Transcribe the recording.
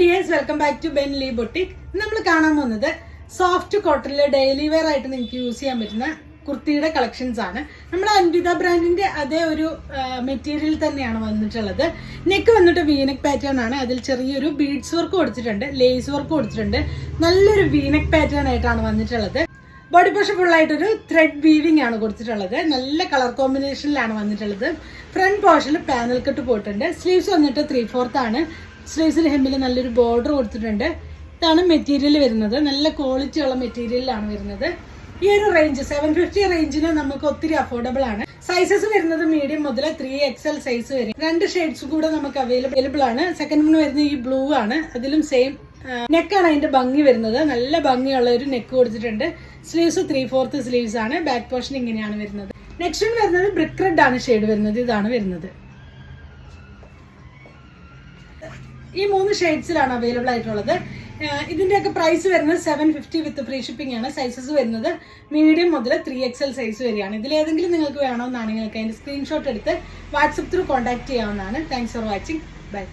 Dears welcome back to Ben Lee boutique നമ്മൾ കാണാൻ പോകുന്നത് സോഫ്റ്റ് കോട്ടണിലെ ഡെയിലി വെയർ ആയിട്ട് നിങ്ങൾക്ക് യൂസ് ചെയ്യാൻ പറ്റുന്ന കുർത്തിയുടെ കളക്ഷൻസ് ആണ്. നമ്മുടെ അൻവിത ബ്രാൻഡിന്റെ അതേ ഒരു മെറ്റീരിയൽ തന്നെയാണ് വന്നിട്ടുള്ളത്. നെക്ക് വന്നിട്ട് വീനക് പാറ്റേൺ ആണ്. അതിൽ ചെറിയൊരു ബീഡ്സ് വർക്ക് കൊടുത്തിട്ടുണ്ട് ലേസ് വർക്ക് കൊടുത്തിട്ടുണ്ട്. നല്ലൊരു വീനക് പാറ്റേൺ ആയിട്ടാണ് വന്നിട്ടുള്ളത്. ബോഡി പോഷൻ ഫുൾ ആയിട്ടൊരു ത്രെഡ് വീവിംഗ് ആണ് കൊടുത്തിട്ടുള്ളത്. നല്ല കളർ കോമ്പിനേഷനിലാണ് വന്നിട്ടുള്ളത്. ഫ്രണ്ട് പോർഷനിൽ പാനൽ കട്ട് പോയിട്ടുണ്ട്. സ്ലീവ്സ് വന്നിട്ട് ത്രീ ഫോർത്ത് ആണ്. സ്ലീവ്സിൽ ഹെമ്മിൽ നല്ലൊരു ബോർഡർ കൊടുത്തിട്ടുണ്ട്. ഇതാണ് മെറ്റീരിയൽ വരുന്നത്. നല്ല ക്വാളിറ്റി ഉള്ള മെറ്റീരിയലാണ് വരുന്നത്. ഈ ഒരു റേഞ്ച് സെവൻ ഫിഫ്റ്റി റേഞ്ചിന് നമുക്ക് ഒത്തിരി അഫോർഡബിൾ ആണ്. സൈസസ് വരുന്നത് മീഡിയം മുതൽ ത്രീ എക്സൽ സൈസ് വരെ. രണ്ട് ഷെയ്ഡ്സ് കൂടെ നമുക്ക് അവൈലബിൾ ആണ്. സെക്കൻഡ് വൺ വരുന്നത് ഈ ബ്ലൂ ആണ്. അതിലും സെയിം നെക്കാണ് അതിന്റെ ഭംഗി വരുന്നത്. നല്ല ഭംഗിയുള്ള ഒരു നെക്ക് കൊടുത്തിട്ടുണ്ട്. സ്ലീവ്സ് ത്രീ ഫോർത്ത് സ്ലീവ്സ് ആണ്. ബാക്ക് പോർഷൻ ഇങ്ങനെയാണ് വരുന്നത്. നെക്സ്റ്റ് വരുന്നത് ബ്രിക്ക് റെഡ് ആണ് ഷെയ്ഡ് വരുന്നത്. ഇതാണ് വരുന്നത്. ഈ മൂന്ന് ഷെയ്ഡ്സിലാണ് അവൈലബിൾ ആയിട്ടുള്ളത്. ഇതിന്റെയൊക്കെ പ്രൈസ് വരുന്നത് seven fifty with free shipping ആണ്. സൈസസ് വരുന്നത് മീഡിയം മുതൽ ത്രീ എക്സ് എൽ സൈസ് വരെയാണ്. ഇതിൽ ഏതെങ്കിലും നിങ്ങൾക്ക് വേണമെന്നാണ് നിങ്ങൾക്ക് അതിന്റെ സ്ക്രീൻഷോട്ട് എടുത്ത് വാട്സപ്പ് ത്രൂ കോൺടാക്ട് ചെയ്യാവുന്നതാണ്. Thanks for watching bye